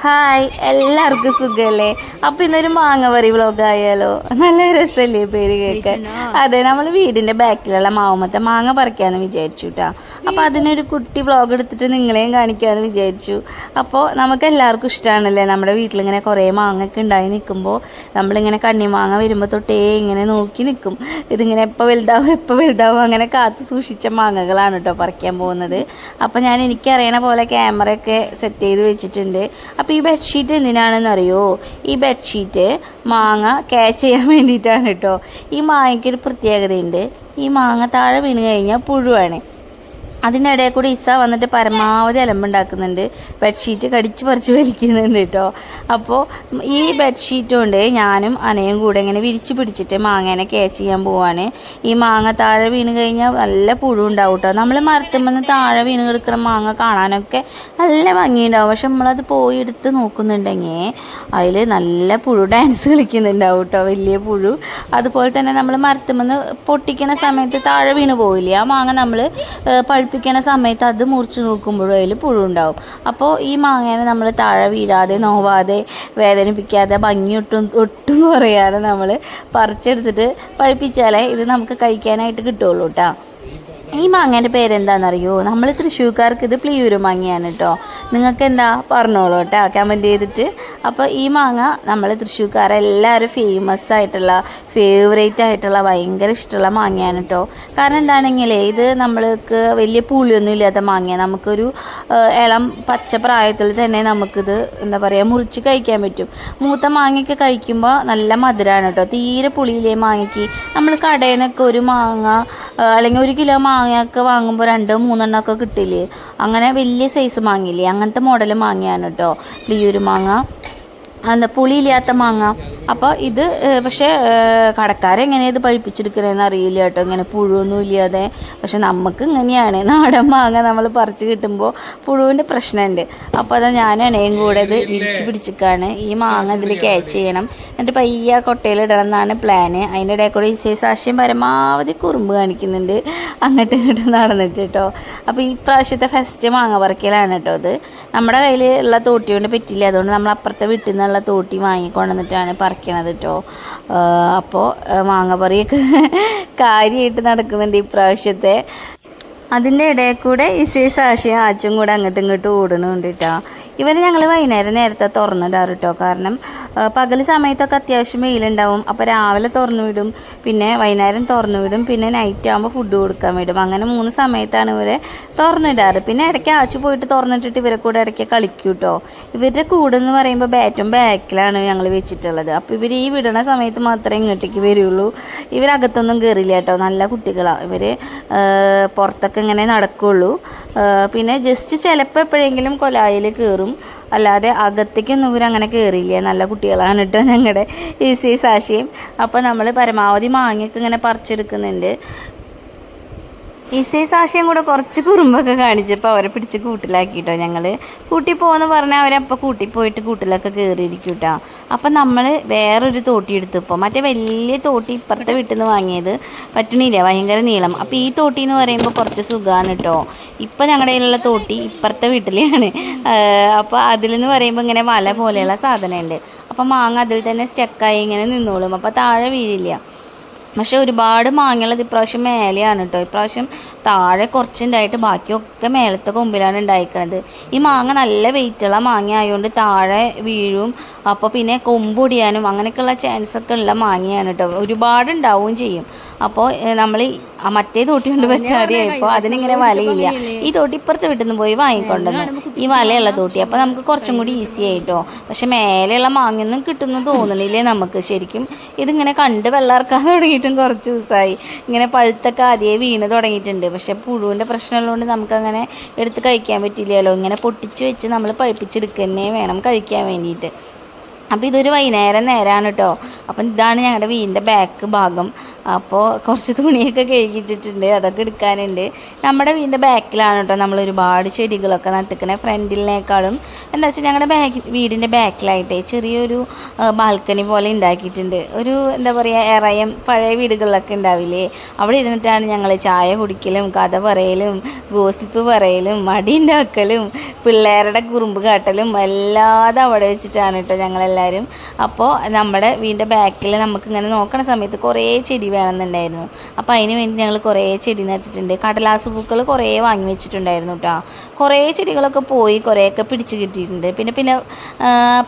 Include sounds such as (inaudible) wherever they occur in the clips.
Hi എല്ലാവർക്കും സുഖല്ലേ? അപ്പം ഇന്നൊരു മാങ്ങ പറി വ്ളോഗ് ആയാലോ നല്ല രസല്ലേ പേര് കേൾക്കാൻ? അതെ നമ്മൾ വീടിന്റെ ബാക്കിലുള്ള മാവുമത്തെ മാങ്ങ പറിക്കാമെന്ന് വിചാരിച്ചു കേട്ടോ അപ്പോൾ അതിനൊരു കുട്ടി വ്ളോഗ് എടുത്തിട്ട് നിങ്ങളെയും കാണിക്കാമെന്ന് വിചാരിച്ചു. അപ്പോൾ നമുക്ക് എല്ലാവർക്കും ഇഷ്ടമാണല്ലേ നമ്മുടെ വീട്ടിലിങ്ങനെ കുറേ മാങ്ങയൊക്കെ ഉണ്ടായി നിൽക്കുമ്പോൾ നമ്മളിങ്ങനെ കണ്ണിമാങ്ങ വരുമ്പോൾ തൊട്ടേ ഇങ്ങനെ നോക്കി നിൽക്കും ഇതിങ്ങനെ എപ്പോൾ വലുതാവും എപ്പോൾ വലുതാവും അങ്ങനെ കാത്തു സൂക്ഷിച്ച മാങ്ങകളാണ് കേട്ടോ പറിക്കാൻ പോകുന്നത്. അപ്പോൾ ഞാൻ എനിക്കറിയണ പോലെ ക്യാമറയൊക്കെ സെറ്റ് ചെയ്ത് വെച്ചിട്ടുണ്ട്. അപ്പോൾ ഈ ബെഡ്ഷീറ്റ് എന്തിനാണെന്ന് അറിയോ ഈ ബെഡ്ഷീറ്റ് മാങ്ങ ക്യാച്ച് ചെയ്യാൻ വേണ്ടിയിട്ടാണ് കേട്ടോ ഈ മാങ്ങയ്ക്കൊരു പ്രത്യേകതയുണ്ട്. ഈ മാങ്ങ താഴെ വീണ് കഴിഞ്ഞാൽ പുഴുവാണ്. അതിനിടയിൽ കൂടി ഇസ വന്നിട്ട് പരമാവധി അലമ്പുണ്ടാക്കുന്നുണ്ട്. ബെഡ്ഷീറ്റ് കടിച്ച് പറിച്ച് വലിക്കുന്നുണ്ട് കേട്ടോ അപ്പോൾ ഈ ബെഡ്ഷീറ്റ് കൊണ്ട് ഞാനും അനയും കൂടെ ഇങ്ങനെ വിരിച്ച് പിടിച്ചിട്ട് മാങ്ങേനെ ക്യാച്ച് ചെയ്യാൻ പോവാണ്. ഈ മാങ്ങ താഴെ വീണ് കഴിഞ്ഞാൽ നല്ല പുഴു ഉണ്ടാവും കേട്ടോ നമ്മൾ മരത്തുമ്പോൾ താഴെ വീണ് കിടക്കുന്ന മാങ്ങ കാണാനൊക്കെ നല്ല ഭംഗിയുണ്ടാവും. പക്ഷെ നമ്മളത് പോയി എടുത്ത് നോക്കുന്നുണ്ടെങ്കിൽ അതിൽ നല്ല പുഴു ഡാൻസ് കളിക്കുന്നുണ്ടാവും കേട്ടോ വലിയ പുഴു. അതുപോലെ തന്നെ നമ്മൾ മരത്തുമ്പോൾ പൊട്ടിക്കണ സമയത്ത് താഴെ വീണ് പോവില്ലേ? ആ മാങ്ങ നമ്മൾ പഴുപ്പിക്കണ സമയത്ത് അത് മുറിച്ച് നോക്കുമ്പോഴും അതിൽ പുഴുണ്ടാവും. അപ്പോൾ ഈ മാങ്ങേനെ നമ്മൾ താഴെ വീഴാതെ നോവാതെ വേദനിപ്പിക്കാതെ ഭംഗി ഒട്ടും ഒട്ടും കുറയാതെ നമ്മൾ പറിച്ചെടുത്തിട്ട് പഴുപ്പിച്ചാലേ ഇത് നമുക്ക് കഴിക്കാനായിട്ട് കിട്ടുള്ളൂ കേട്ടോ ഈ മാങ്ങേന്റെ പേരെന്താണെന്നറിയോ നമ്മൾ തൃശ്ശൂർക്കാർക്ക് ഇത് പ്ലിയൂര് മാങ്ങയാണ് കേട്ടോ നിങ്ങൾക്ക് എന്താ പറഞ്ഞോളൂ കേട്ടോ കമന്റ് ചെയ്തിട്ട്. അപ്പോൾ ഈ മാങ്ങ നമ്മൾ തൃശ്ശൂർക്കാരെല്ലാവരും ഫേമസ് ആയിട്ടുള്ള ഫേവറേറ്റ് ആയിട്ടുള്ള ഭയങ്കര ഇഷ്ടമുള്ള മാങ്ങയാണ് കേട്ടോ കാരണം എന്താണെങ്കിൽ ഇത് നമ്മൾക്ക് വലിയ പുളിയൊന്നും ഇല്ലാത്ത മാങ്ങയാണ്. നമുക്കൊരു ഇളം പച്ച പ്രായത്തിൽ തന്നെ നമുക്കിത് എന്താ പറയുക മുറിച്ച് കഴിക്കാൻ പറ്റും. മൂത്ത മാങ്ങയൊക്കെ കഴിക്കുമ്പോൾ നല്ല മധുരമാണ് കേട്ടോ തീരെ പുളിയിലേ മാങ്ങയ്ക്ക്. നമ്മൾ കടയിൽ നിന്നൊക്കെ ഒരു മാങ്ങ അല്ലെങ്കിൽ ഒരു കിലോ മാങ്ങയൊക്കെ വാങ്ങുമ്പോൾ രണ്ടോ മൂന്നെണ്ണം ഒക്കെ കിട്ടില്ലേ? അങ്ങനെ വലിയ സൈസ് മാങ്ങയില്ലേ? അങ്ങനത്തെ മോഡൽ മാങ്ങയാണ് കേട്ടോ ലിയൂര് മാങ്ങ. എന്താ പുളിയില്ലാത്ത മാങ്ങ. അപ്പോൾ ഇത് പക്ഷേ കടക്കാരെങ്ങനെ ഇത് പഴിപ്പിച്ചെടുക്കണേന്ന് അറിയില്ല കേട്ടോ. ഇങ്ങനെ പുഴുവൊന്നും ഇല്ലാതെ. പക്ഷെ നമുക്ക് ഇങ്ങനെയാണ്. നാടൻ മാങ്ങ നമ്മൾ പറിച്ച് കിട്ടുമ്പോൾ പുഴുവിന്റെ പ്രശ്നമുണ്ട് അപ്പോൾ അത് ഞാൻ എണയും കൂടെ ഇത് വിരിച്ച് പിടിച്ചിക്കാണ്. ഈ മാങ്ങ ഇതിൽ ക്യാച്ച് ചെയ്യണം. എന്നിട്ട് പയ്യ കൊട്ടയിൽ ഇടണം എന്നാണ് പ്ലാന്. അതിന്റെ ഇടയിൽ കൂടെ ഈ സൈസ് ആശയം പരമാവധി കുറുമ്പ് കാണിക്കുന്നുണ്ട്. അങ്ങോട്ടും ഇങ്ങോട്ടും നടന്നിട്ട് കേട്ടോ. അപ്പോൾ ഈ പ്രാവശ്യത്തെ ഫസ്റ്റ് മാങ്ങ പറിക്കലാണ് കേട്ടോ അത് നമ്മുടെ കയ്യിൽ ഉള്ള തോട്ടി കൊണ്ട് പറ്റില്ല. അതുകൊണ്ട് നമ്മൾ അപ്പുറത്തെ വീട്ടിൽ നിന്നുള്ള തോട്ടി വാങ്ങിക്കൊണ്ടുവന്നിട്ടാണ് പറിക്കണത് കേട്ടോ അപ്പോൾ മാങ്ങ പറിയൊക്കെ (laughs) കാര്യമായിട്ട് നടക്കുന്നുണ്ട് ഈ പ്രാവശ്യത്തെ അതിന്റെ ഇടയിൽ കൂടെ ഇസേ സാക്ഷിയും ആച്ചും കൂടെ അങ്ങോട്ടും ഇങ്ങോട്ടും ഓടണുണ്ട് കേട്ടോ ഇവർ ഞങ്ങൾ വൈകുന്നേരം നേരത്തെ തുറന്നിടാറ് കേട്ടോ കാരണം പകൽ സമയത്തൊക്കെ അത്യാവശ്യം വെയിലുണ്ടാവും. അപ്പോൾ രാവിലെ തുറന്നു വിടും. പിന്നെ വൈകുന്നേരം തുറന്നു വിടും. പിന്നെ നൈറ്റ് ആകുമ്പോൾ ഫുഡ് കൊടുക്കാൻ വിടും. അങ്ങനെ മൂന്ന് സമയത്താണ് ഇവരെ തുറന്നിടാറ് പിന്നെ ഇടയ്ക്ക് ആച്ചു പോയിട്ട് തുറന്നിട്ടിട്ട് ഇവരെ കൂടെ ഇടയ്ക്ക് കളിക്കും കേട്ടോ ഇവരുടെ കൂടെന്ന് പറയുമ്പോൾ ബാറ്റും ബാക്കിലാണ് ഞങ്ങൾ വെച്ചിട്ടുള്ളത്. അപ്പോൾ ഇവർ ഈ വിടണ സമയത്ത് മാത്രമേ ഇങ്ങോട്ടേക്ക് വരുള്ളൂ. ഇവരകത്തൊന്നും കയറില്ല കേട്ടോ നല്ല കുട്ടികളാണ് ഇവർ പുറത്തൊക്കെ ഇങ്ങനെ നടക്കുള്ളൂ. പിന്നെ ജസ്റ്റ് ചിലപ്പോൾ എപ്പോഴെങ്കിലും കൊലായിൽ കയറും അല്ലാതെ അകത്തേക്കൊന്നും അങ്ങനെ കയറിയില്ല നല്ല കുട്ടികളാണ് കേട്ടോ ഞങ്ങളുടെ ഈസി സാക്ഷിയും അപ്പോൾ നമ്മൾ പരമാവധി മാങ്ങയൊക്കെ ഇങ്ങനെ പറിച്ചെടുക്കുന്നുണ്ട്. ഈസൈസ് ആശയം കൂടെ കുറച്ച് കുറുമ്പൊക്കെ കാണിച്ചപ്പോൾ അവരെ പിടിച്ച് കൂട്ടിലാക്കിട്ടോ ഞങ്ങൾ കൂട്ടി പോകുമെന്ന് പറഞ്ഞാൽ അവരപ്പോൾ കൂട്ടി പോയിട്ട് കൂട്ടിലൊക്കെ കയറിയിരിക്കും കേട്ടോ അപ്പം നമ്മൾ വേറൊരു തോട്ടി എടുത്തു ഇപ്പോൾ മറ്റേ വലിയ തോട്ടി ഇപ്പുറത്തെ വീട്ടിൽ നിന്ന് വാങ്ങിയത് പറ്റണില്ല ഭയങ്കര നീളം. അപ്പോൾ ഈ തോട്ടി എന്ന് പറയുമ്പോൾ കുറച്ച് സുഖമാണ് കേട്ടോ ഇപ്പം ഞങ്ങളുടെ കയ്യിലുള്ള തോട്ടി ഇപ്പുറത്തെ വീട്ടിലെയാണ്. അപ്പോൾ അതിലെന്ന് പറയുമ്പോൾ ഇങ്ങനെ വല പോലെയുള്ള സാധനമുണ്ട് അപ്പോൾ മാങ്ങ അതിൽ തന്നെ സ്റ്റക്കായി ഇങ്ങനെ നിന്നോളും. അപ്പോൾ താഴെ വീഴില്ല. പക്ഷെ ഒരുപാട് മാങ്ങയുള്ളത് ഇപ്രാവശ്യം മേലെയാണ് കേട്ടോ ഇപ്രാവശ്യം താഴെ കുറച്ചുണ്ടായിട്ട് ബാക്കിയൊക്കെ മേലത്തെ കൊമ്പിലാണ് ഉണ്ടായിരിക്കുന്നത് ഈ മാങ്ങ നല്ല വെയിറ്റുള്ള മാങ്ങ ആയതുകൊണ്ട് താഴെ വീഴും. അപ്പോൾ പിന്നെ കൊമ്പൊടിയാനും അങ്ങനെയൊക്കെയുള്ള ചാൻസൊക്കെ ഉള്ള മാങ്ങയാണ് കേട്ടോ ഒരുപാട് ഉണ്ടാവുകയും ചെയ്യും അപ്പോൾ നമ്മൾ മറ്റേ തോട്ടി കൊണ്ട് പറ്റാതെ ഇപ്പോൾ അതിനിങ്ങനെ വലയില്ല. ഈ തോട്ടി ഇപ്പുറത്ത് വീട്ടിൽ നിന്ന് പോയി വാങ്ങിക്കൊണ്ടുവന്നു ഈ വലയുള്ള തോട്ടി. അപ്പോൾ നമുക്ക് കുറച്ചും കൂടി ഈസി ആയിട്ടോ പക്ഷെ മേലെയുള്ള മാങ്ങയൊന്നും കിട്ടുന്നു തോന്നണില്ലേ നമുക്ക്? ശരിക്കും ഇതിങ്ങനെ കണ്ട് വെള്ളം ഇറക്കാൻ തുടങ്ങിയിട്ടും കുറച്ച് ദിവസമായി. ഇങ്ങനെ പഴുത്തൊക്കെ ആദ്യമേ വീണ് തുടങ്ങിയിട്ടുണ്ട്. പക്ഷെ പുഴുവിന്റെ പ്രശ്നമുള്ളതുകൊണ്ട് നമുക്കങ്ങനെ എടുത്ത് കഴിക്കാൻ പറ്റില്ലല്ലോ. ഇങ്ങനെ പൊട്ടിച്ച് വെച്ച് നമ്മൾ പഴുപ്പിച്ചെടുക്കുക തന്നെ വേണം കഴിക്കാൻ വേണ്ടിയിട്ട്. അപ്പോൾ ഇതൊരു വൈകുന്നേരം നേരമാണ് കേട്ടോ. അപ്പം ഇതാണ് ഞങ്ങളുടെ വീടിന്റെ ബാക്ക് ഭാഗം. അപ്പോൾ കുറച്ച് തുണിയൊക്കെ കഴുകിയിട്ടിട്ടുണ്ട് അതൊക്കെ എടുക്കാനുണ്ട്. നമ്മുടെ വീടിന്റെ ബാക്കിലാണ് കേട്ടോ നമ്മൾ ഒരുപാട് ചെടികളൊക്കെ നട്ടിക്കണേ. ഫ്രണ്ടിലിനേക്കാളും എന്താ വെച്ചാൽ ഞങ്ങളുടെ ബാക്ക് വീടിന്റെ ബാക്കിലായിട്ടേ ചെറിയൊരു ബാൽക്കണി പോലെ ഉണ്ടാക്കിയിട്ടുണ്ട് ഒരു എന്താ പറയുക ഇറയം പഴയ വീടുകളിലൊക്കെ ഉണ്ടാവില്ലേ അവിടെ ഇരുന്നിട്ടാണ് ഞങ്ങൾ ചായ കുടിക്കലും കഥ പറയലും ഗോസിപ്പ് പറയലും മടി ഉണ്ടാക്കലും പിള്ളേരുടെ കുറുമ്പ് കാട്ടലും വല്ലാതെ അവിടെ വെച്ചിട്ടാണ് കേട്ടോ ഞങ്ങളെല്ലാവരും അപ്പോൾ നമ്മുടെ വീടിന്റെ ബാക്കിൽ നമുക്ക് ഇങ്ങനെ നോക്കണ സമയത്ത് കുറേ ചെടി വേണമെന്നുണ്ടായിരുന്നു. അപ്പോൾ അതിന് വേണ്ടി ഞങ്ങൾ കുറേ ചെടി നട്ടിട്ടുണ്ട്. കടലാസ് പൂക്കൾ കുറേ വാങ്ങി വെച്ചിട്ടുണ്ടായിരുന്നു കേട്ടോ കുറേ ചെടികളൊക്കെ പോയി കുറേയൊക്കെ പിടിച്ച് കിട്ടിയിട്ടുണ്ട്. പിന്നെ പിന്നെ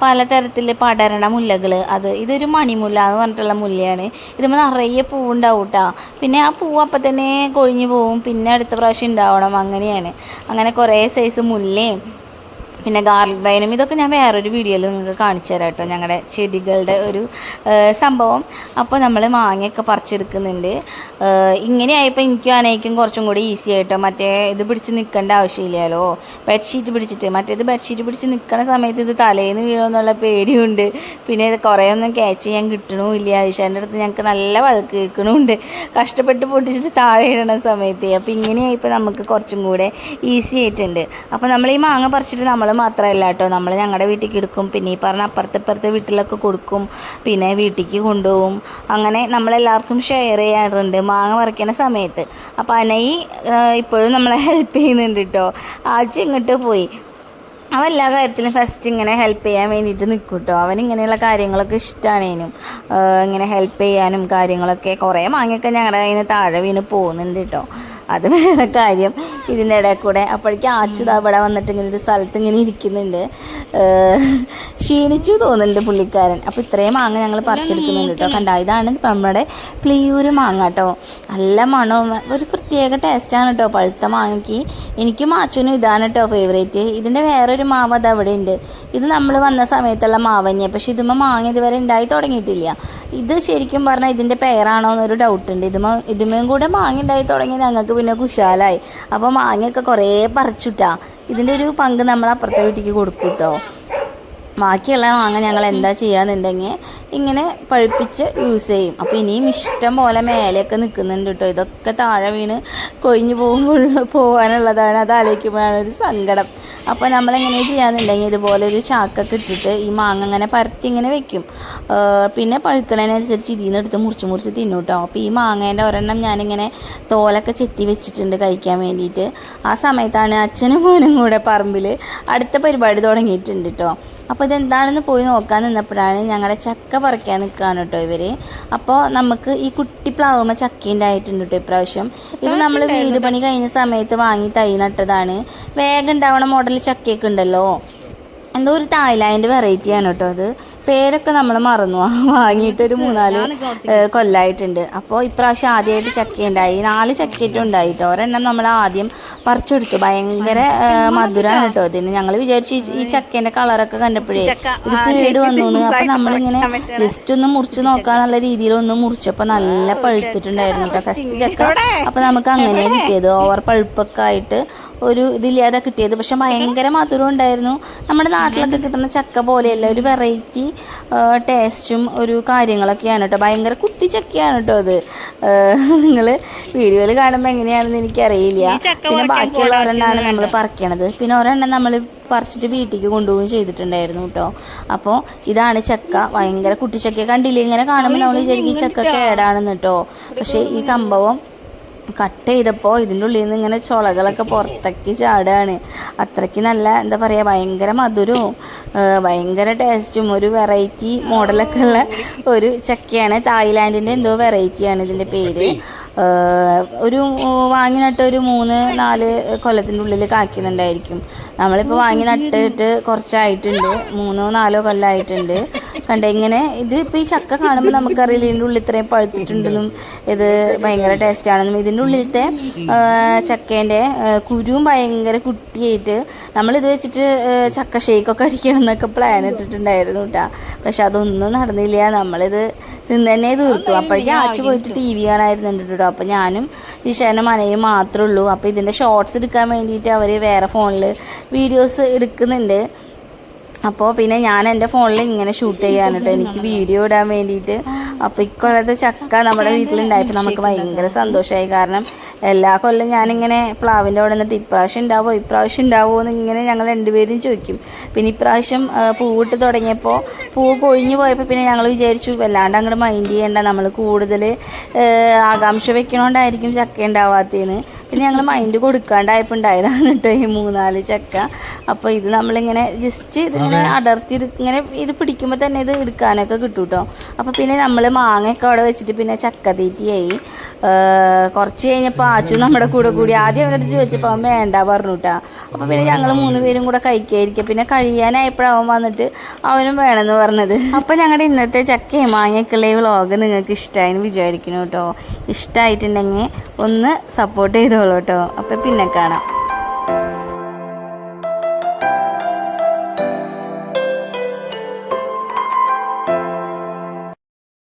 പലതരത്തിൽ പടരണ മുല്ലകൾ അത് ഇതൊരു മണിമുല്ല എന്ന് പറഞ്ഞിട്ടുള്ള മുല്ലയാണ്. ഇതുമ്പോൾ നിറയെ പൂവുണ്ടാവും കേട്ടോ പിന്നെ ആ പൂവ് അപ്പം തന്നെ കൊഴിഞ്ഞു പോവും. പിന്നെ അടുത്ത പ്രാവശ്യം ഉണ്ടാവണം അങ്ങനെയാണ്. അങ്ങനെ കുറേ സൈസ് മുല്ലയും പിന്നെ ഗാർലിക് വൈനും. ഇതൊക്കെ ഞാൻ വേറൊരു വീഡിയോയിൽ നിങ്ങൾക്ക് കാണിച്ചു തരാം കേട്ടോ. ഞങ്ങളുടെ ചെടികളുടെ ഒരു സംഭവം. അപ്പോൾ നമ്മൾ മാങ്ങയൊക്കെ പറിച്ചെടുക്കുന്നുണ്ട്. ഇങ്ങനെയായപ്പോൾ എനിക്കും അനയ്ക്കും കുറച്ചും കൂടി ഈസി ആയിട്ടോ. മറ്റേ ഇത് പിടിച്ച് നിൽക്കേണ്ട ആവശ്യമില്ലല്ലോ. ബെഡ്ഷീറ്റ് പിടിച്ചിട്ട്. മറ്റേത് ബെഡ്ഷീറ്റ് പിടിച്ച് നിൽക്കുന്ന സമയത്ത് ഇത് തലേന്ന് വീഴുമെന്നുള്ള പേടിയുണ്ട്. പിന്നെ ഇത് കുറേ ഒന്നും ക്യാച്ച് ചെയ്യാൻ കിട്ടണമില്ല ഈശാന്റെ അടുത്ത് ഞങ്ങൾക്ക് നല്ല വഴക്ക് കേൾക്കണമുണ്ട് കഷ്ടപ്പെട്ട് പൊട്ടിച്ചിട്ട് താഴെ ഇടണ സമയത്ത്. അപ്പോൾ ഇങ്ങനെയായപ്പോൾ നമുക്ക് കുറച്ചും കൂടെ ഈസി ആയിട്ടുണ്ട്. അപ്പോൾ നമ്മൾ ഈ മാങ്ങ പറിച്ചിട്ട് നമ്മൾ മാത്രമല്ല കേട്ടോ. നമ്മൾ ഞങ്ങളുടെ വീട്ടിലേക്ക് എടുക്കും. പിന്നെ ഈ പറഞ്ഞ അപ്പുറത്തെ ഇപ്പുറത്തെ വീട്ടിലൊക്കെ കൊടുക്കും. പിന്നെ വീട്ടിലേക്ക് കൊണ്ടുപോകും. അങ്ങനെ നമ്മളെല്ലാവർക്കും ഷെയർ ചെയ്യാറുണ്ട്. മാങ്ങ പറിക്കുന്ന സമയത്ത്. അപ്പോൾ അനയി ഇപ്പോഴും നമ്മളെ ഹെൽപ്പ് ചെയ്യുന്നുണ്ട് കേട്ടോ. ആദ്യം ഇങ്ങോട്ട് പോയി? അവൻ എല്ലാ കാര്യത്തിലും ഫസ്റ്റ് ഇങ്ങനെ ഹെൽപ്പ് ചെയ്യാൻ വേണ്ടിയിട്ട് നിൽക്കും കേട്ടോ. അവൻ ഇങ്ങനെയുള്ള കാര്യങ്ങളൊക്കെ ഇഷ്ടമാണേനും ഇങ്ങനെ ഹെൽപ്പ് ചെയ്യാനും കാര്യങ്ങളൊക്കെ. കുറേ മാങ്ങയൊക്കെ ഞങ്ങളുടെ കയ്യിൽ നിന്ന് താഴെ വീണ് പോകുന്നുണ്ട് കേട്ടോ. അത് വേറെ കാര്യം. ഇടയിൽ കൂടെ അപ്പോഴേക്കും ആച്ചുത അവിടെ വന്നിട്ട് ഇങ്ങനെ ഒരു സ്ഥലത്ത് ഇങ്ങനെ ഇരിക്കുന്നുണ്ട്. ക്ഷീണിച്ചു തോന്നുന്നുണ്ട് പുള്ളിക്കാരൻ. അപ്പോൾ ഇത്രയും മാങ്ങ ഞങ്ങൾ പറിച്ചെടുക്കുന്നുണ്ട് കേട്ടോ. കണ്ട? ഇതാണ് നമ്മുടെ പ്ലീയൂര് മാങ്ങ കേട്ടോ. നല്ല മണവും ഒരു പ്രത്യേക ടേസ്റ്റാണ് കേട്ടോ പഴുത്ത മാങ്ങയ്ക്ക്. എനിക്കും ആച്ചുവിനും ഇതാണ് കേട്ടോ ഫേവറേറ്റ് ഇതിന്റെ വേറൊരു മാവ് അത് അവിടെ ഉണ്ട്. ഇത് നമ്മൾ വന്ന സമയത്തുള്ള മാവന്യ. പക്ഷെ ഇതുമ്മ മാങ്ങ ഇതുവരെ ഉണ്ടായി തുടങ്ങിയിട്ടില്ല. ഇത് ശരിക്കും പറഞ്ഞാൽ ഇതിന്റെ പേരാണോ എന്നൊരു ഡൗട്ട് ഉണ്ട്. ഇതുമ ഇതുമേയും കൂടെ മാങ്ങ ഉണ്ടായി തുടങ്ങി ഞങ്ങൾക്ക് പിന്നെ കുശാലായി. അപ്പോൾ മാങ്ങയൊക്കെ കുറേ പറിച്ചുട്ടാ. ഇതിന്റെ ഒരു പങ്ക് നമ്മൾ അപ്പുറത്തെ വീട്ടിലേക്ക് കൊടുക്കും കേട്ടോ ബാക്കിയുള്ള മാങ്ങ ഞങ്ങൾ എന്താ ചെയ്യാന്നുണ്ടെങ്കിൽ ഇങ്ങനെ പഴുപ്പിച്ച് യൂസ് ചെയ്യും. അപ്പോൾ ഇനിയും ഇഷ്ടം പോലെ മേലെയൊക്കെ നിൽക്കുന്നുണ്ട് കേട്ടോ ഇതൊക്കെ താഴെ വീണ് കൊഴിഞ്ഞു പോകുമ്പോൾ പോകാനുള്ളതാണ്. അത് ആലോചിക്കുമ്പോഴാണ് ഒരു സങ്കടം. അപ്പോൾ നമ്മളെങ്ങനെ ചെയ്യാന്നുണ്ടെങ്കിൽ ഇതുപോലെ ഒരു ചാക്കൊക്കെ ഇട്ടിട്ട് ഈ മാങ്ങ ഇങ്ങനെ പരത്തി ഇങ്ങനെ വെക്കും. പിന്നെ പഴുക്കണതിനനുസരിച്ച് ഇതിൽ നിന്ന് എടുത്ത് മുറിച്ച് മുറിച്ച് തിന്നും കേട്ടോ അപ്പോൾ ഈ മാങ്ങേന്റെ ഒരെണ്ണം ഞാനിങ്ങനെ തോലൊക്കെ ചെത്തി വെച്ചിട്ടുണ്ട് കഴിക്കാൻ വേണ്ടിയിട്ട്. ആ സമയത്താണ് അച്ഛനും മോനും കൂടെ പറമ്പിൽ അടുത്ത പരിപാടി തുടങ്ങിയിട്ടുണ്ട് കേട്ടോ അപ്പോൾ ഇതെന്താണെന്ന് പോയി നോക്കാൻ നിന്നപ്പോഴാണ് ഞങ്ങളെ ചക്ക പറിക്കാൻ നിൽക്കുകയാണ് കേട്ടോ ഇവർ അപ്പോൾ നമുക്ക് ഈ കുട്ടി പ്ലാവുമ്പോൾ ചക്ക ഉണ്ടായിട്ടുണ്ട് കേട്ടോ ഇപ്രാവശ്യം. ഇത് നമ്മൾ വീട് പണി കഴിഞ്ഞ സമയത്ത് വാങ്ങി തൈ നട്ടതാണ്. വേഗം ഉണ്ടാവണ മോഡൽ ചക്കയൊക്കെ ഉണ്ടല്ലോ. എന്തോ ഒരു തായ്ലാൻഡ് വെറൈറ്റി ആണ് കേട്ടോ അത്. പേരൊക്കെ നമ്മൾ മറന്നു. (laughs) വാങ്ങിയിട്ട് ഒരു മൂന്നാൽ കൊല്ലായിട്ടുണ്ട്. അപ്പോൾ ഇപ്രാവശ്യം ആദ്യമായിട്ട് ചക്ക ഉണ്ടായി നാല് ചക്കയിട്ട് ഉണ്ടായി കേട്ടോ. ഒരെണ്ണം നമ്മൾ ആദ്യം പറിച്ചെടുത്തു. ഭയങ്കര മധുരമാണ് കേട്ടോ ഇതിന്. ഞങ്ങൾ വിചാരിച്ചു ഈ- ഈ ചക്കേന്റെ കളറൊക്കെ കണ്ടപ്പോഴേ ഇത് കേട് വന്നു അപ്പോൾ നമ്മളിങ്ങനെ ജസ്റ്റ് ഒന്ന് മുറിച്ച് നോക്കാന്നുള്ള രീതിയിൽ ഒന്ന് മുറിച്ചപ്പോൾ നല്ല പഴുത്തിട്ടുണ്ടായിരുന്നു കേട്ടോ. ഫസ്റ്റ് ചക്ക അപ്പോൾ നമുക്ക് അങ്ങനെ കിട്ടിയത്. ഓവർ പഴുപ്പൊക്കെ ആയിട്ട് ഒരു ഇതില്ലാതെ കിട്ടിയത്. പക്ഷെ ഭയങ്കര മധുരം ഉണ്ടായിരുന്നു. നമ്മുടെ നാട്ടിലൊക്കെ കിട്ടുന്ന ചക്ക പോലെയല്ല ഒരു വെറൈറ്റി ടേസ്റ്റും ഒരു കാര്യങ്ങളൊക്കെയാണ് കേട്ടോ. ഭയങ്കര കുട്ടി ചക്കയാണ് കേട്ടോ അത്. നിങ്ങൾ വീഡിയോയിൽ കാണുമ്പോൾ എങ്ങനെയാണെന്ന് എനിക്കറിയില്ല. പിന്നെ ബാക്കിയുള്ള ഒരെണ്ണമാണ് നമ്മൾ പറിക്കണത്. പിന്നെ ഒരെണ്ണം നമ്മൾ പറിച്ചിട്ട് വീട്ടിലേക്ക് കൊണ്ടുപോവുകയും ചെയ്തിട്ടുണ്ടായിരുന്നു കേട്ടോ. അപ്പോൾ ഇതാണ് ചക്ക. ഭയങ്കര കുട്ടിച്ചക്ക കണ്ടില്ലേ? ഇങ്ങനെ കാണുമ്പോൾ നമ്മൾ ശരിക്കും ചക്ക കേടാണെന്ന് കേട്ടോ. പക്ഷേ ഈ സംഭവം കട്ട് ചെയ്തപ്പോൾ ഇതിന്റെ ഉള്ളിൽ നിന്ന് ഇങ്ങനെ ചുളകളൊക്കെ പുറത്തേക്ക് ചാടുകയാണ് അത്രയ്ക്ക് നല്ല എന്താ പറയുക ഭയങ്കര മധുരവും ഭയങ്കര ടേസ്റ്റും ഒരു വെറൈറ്റി മോഡലൊക്കെ ഉള്ള ഒരു ചക്കയാണ്. തായ്ലാൻഡിന്റെ എന്തോ വെറൈറ്റിയാണ് ഇതിന്റെ പേര്. ഒരു വാങ്ങി നട്ട് ഒരു മൂന്ന് നാല് കൊല്ലത്തിന്റെ ഉള്ളിൽ കായ്ക്കുന്നുണ്ടായിരിക്കും. നമ്മളിപ്പോൾ വാങ്ങി നട്ടിട്ട് കുറച്ചായിട്ടുണ്ട് മൂന്നോ നാലോ കൊല്ലമായിട്ടുണ്ട് കണ്ട ഇങ്ങനെ ഇത് ഇപ്പോൾ ഈ ചക്ക കാണുമ്പോൾ നമുക്കറിയില്ല ഇതിന്റെ ഉള്ളിൽ ഇത്രയും പഴുത്തിട്ടുണ്ടെന്നും ഇത് ഭയങ്കര ടേസ്റ്റ് ആണെന്നും. ഇതിന്റെ ഉള്ളിലത്തെ ചക്കേന്റെ കുരുവും ഭയങ്കര കുട്ടിയായിട്ട് നമ്മളിത് വെച്ചിട്ട് ചക്ക ഷേക്കൊക്കെ അടിക്കണം എന്നൊക്കെ പ്ലാൻ ഇട്ടിട്ടുണ്ടായിരുന്നു കേട്ടോ പക്ഷെ അതൊന്നും നടന്നില്ല. നമ്മളിത് നിന്ന് തന്നെ തീർത്തു അപ്പോഴേക്കും ആച്ചു പോയിട്ട് ടി വി കാണായിരുന്നുണ്ട് കേട്ടോ അപ്പോൾ ഞാനും നിഷാനും മനയും മാത്രമേ ഉള്ളൂ. അപ്പോൾ ഇതിന്റെ ഷോർട്സ് എടുക്കാൻ വേണ്ടിയിട്ട് അവർ വേറെ ഫോണിൽ വീഡിയോസ് എടുക്കുന്നുണ്ട്. അപ്പോൾ പിന്നെ ഞാൻ എന്റെ ഫോണിൽ ഇങ്ങനെ ഷൂട്ട് ചെയ്യാൻ കേട്ടോ എനിക്ക് വീഡിയോ ഇടാൻ വേണ്ടിയിട്ട്. അപ്പോൾ ഇക്കൊല്ലത്തെ ചക്ക നമ്മുടെ വീട്ടിലുണ്ടായപ്പോൾ നമുക്ക് ഭയങ്കര സന്തോഷമായി കാരണം എല്ലാ കൊല്ലം ഞാനിങ്ങനെ പ്ലാവിന്റെ അവിടെ നിന്നിട്ട് ഇപ്രാവശ്യം ഉണ്ടാവോ ഇപ്രാവശ്യം ഉണ്ടാവോ എന്ന് ഇങ്ങനെ ഞങ്ങൾ രണ്ടുപേരും ചോദിക്കും. പിന്നെ ഇപ്രാവശ്യം പൂവിട്ട് തുടങ്ങിയപ്പോൾ പൂവ് കൊഴിഞ്ഞു പോയപ്പോൾ പിന്നെ ഞങ്ങൾ വിചാരിച്ചു വല്ലാണ്ട് അങ്ങോട്ട് മൈൻഡ് ചെയ്യേണ്ട നമ്മൾ കൂടുതൽ ആകാംക്ഷ വെക്കണോണ്ടായിരിക്കും ചക്ക ഉണ്ടാവാത്തതെന്ന് പിന്നെ ഞങ്ങൾ മൈൻഡ് കൊടുക്കാണ്ടായപ്പോൾ ഉണ്ടായതാണ് കേട്ടോ ഈ മൂന്നാൽ ചക്ക. അപ്പോൾ ഇത് നമ്മളിങ്ങനെ ജസ്റ്റ് ഇതിങ്ങനെ അടർത്തി ഇങ്ങനെ ഇത് പിടിക്കുമ്പോൾ തന്നെ ഇത് എടുക്കാനൊക്കെ കിട്ടും കേട്ടോ അപ്പോൾ പിന്നെ നമ്മൾ മാങ്ങയൊക്കെ അവിടെ വെച്ചിട്ട് പിന്നെ ചക്ക തീറ്റിയായി. കുറച്ച് കഴിഞ്ഞപ്പോൾ ആച്ചു നമ്മുടെ കൂടെ കൂടി ആദ്യം അവരുടെ അടുത്ത് ചോദിച്ചപ്പോൾ അവൻ വേണ്ട പറഞ്ഞു കേട്ടാ അപ്പോൾ പിന്നെ ഞങ്ങൾ മൂന്ന് പേരും കൂടെ കഴിക്കായിരിക്കും. പിന്നെ കഴിയാനായപ്പോഴവൻ വന്നിട്ട് അവനും വേണമെന്ന് പറഞ്ഞത്. അപ്പോൾ ഞങ്ങളുടെ ഇന്നത്തെ ചക്കയും മാങ്ങയൊക്കെയുള്ള ഈ വ്ളോഗ് നിങ്ങൾക്ക് ഇഷ്ടമായെന്ന് വിചാരിക്കുന്നു കേട്ടോ. ഇഷ്ടമായിട്ടുണ്ടെങ്കിൽ ഒന്ന് സപ്പോർട്ട് ചെയ്തോളൂ കേട്ടോ. അപ്പോൾ പിന്നെ കാണാം.